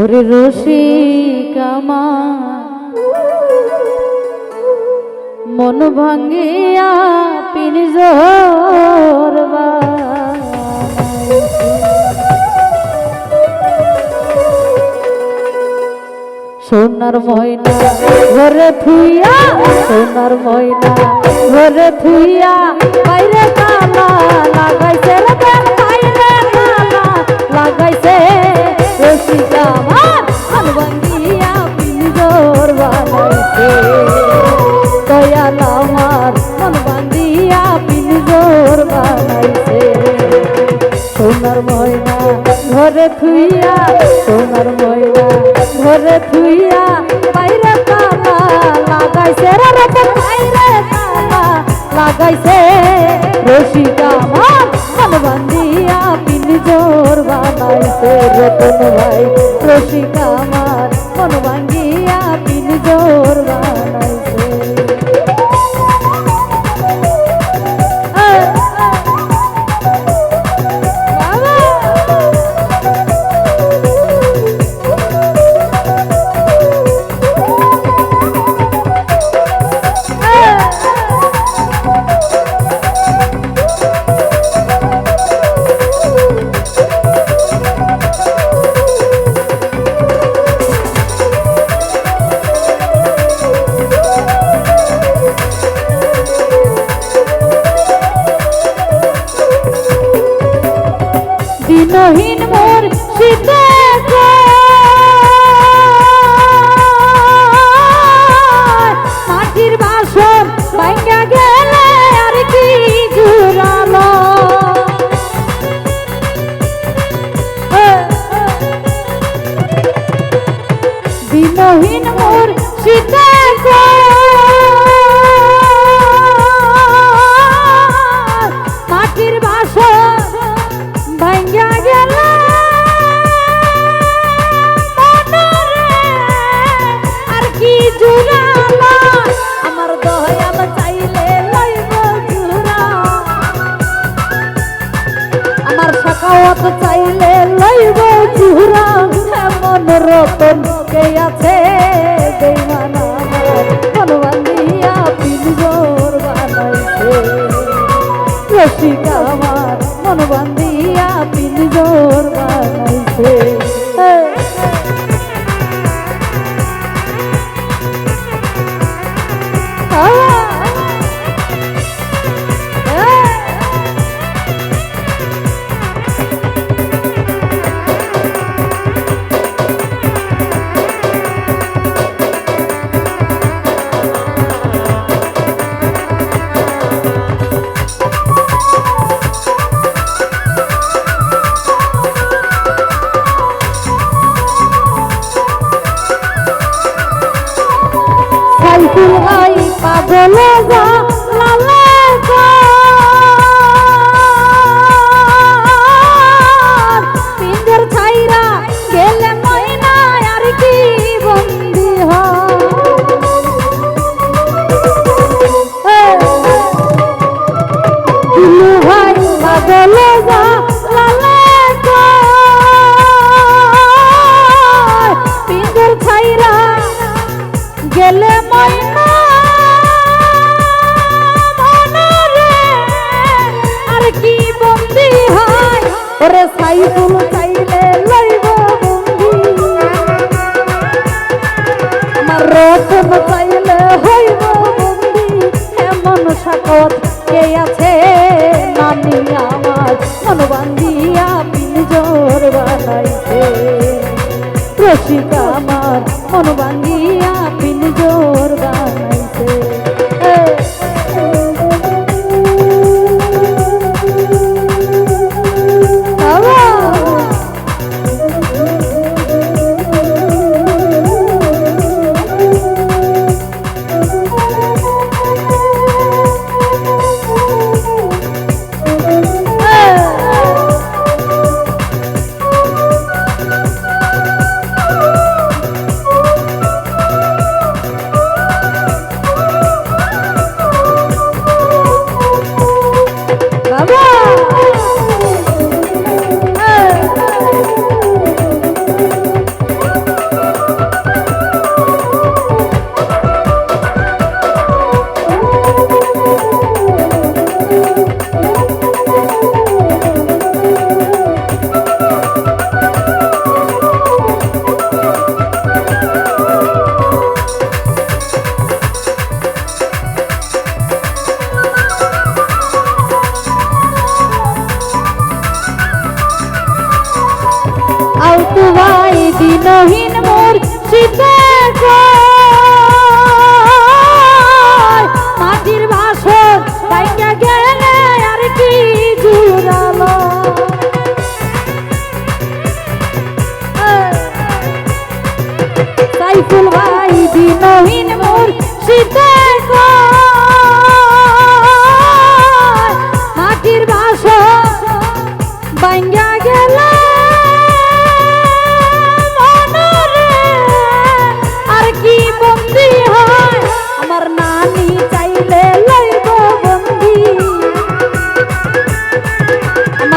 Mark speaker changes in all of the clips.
Speaker 1: ওরে রসিকামা মন ভাঙ্গিয়া পিনজোর সোনার ময়না ঘরে থুইয়া, সোনার ময়না ঘরে থুইয়া, বাইরে তালা লাগাইছে রে সোনার ময়না ঘরে থুইয়া বাইরে তালা লাগাইছে। রতন বাইরে তালা লাগাইছে। রসিকা আমার মন বান্ধিয়া পিনজোর বানাইছে। রতন ভাই, রসিকা नहीं আমার চাইলে লইব চুরা এমন রতন কে আছে? বেমান মন পিনজোর বানাইছে। রসিকা আমার মন পিনজোর সাইকুল আই পাগল যা রতন চাইলে হইব বন্দি এমন সাকত কে আছে নানি আমার মন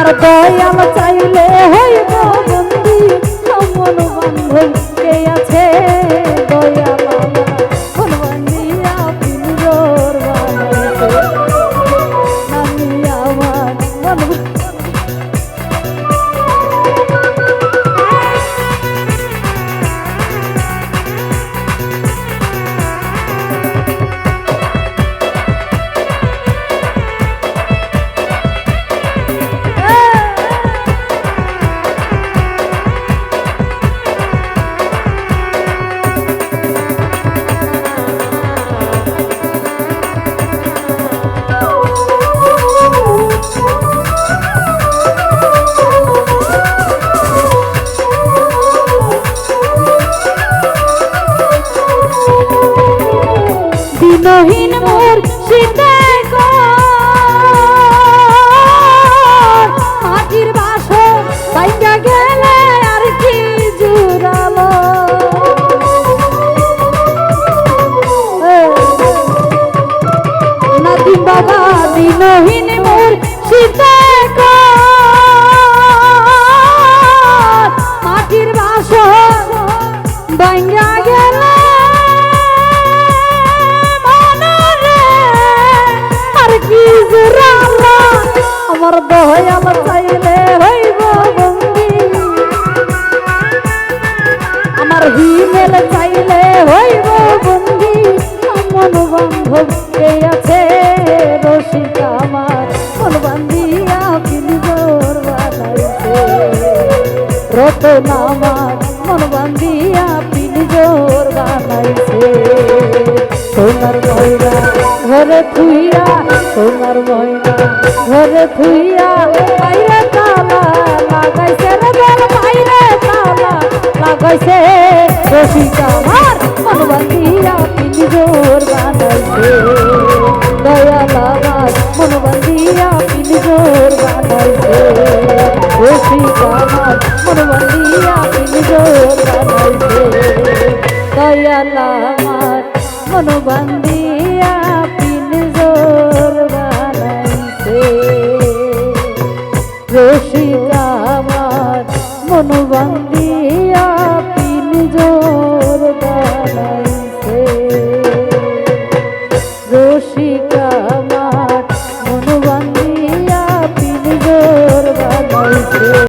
Speaker 1: তোমার দয়াল চাইলে হইব नहीं ঘরে থুইয়া, তোমার ময়না ঘরে থুইয়া বাইরে তালা লাগাইছে রে ঘর বাইরে তালা লাগাইছে। রসি কামার মনবন্দিয়া পিনি জোর বানাইছে। দয়াল আমার মনবন্দিয়া পিনি জোর বানাইছে। রসি কামার মনবন্দিয়া পিনি জোর বানাইছে। দয়াল আমার মনবন্দিয়া রসিকা আমার মনোবান্ধিয়া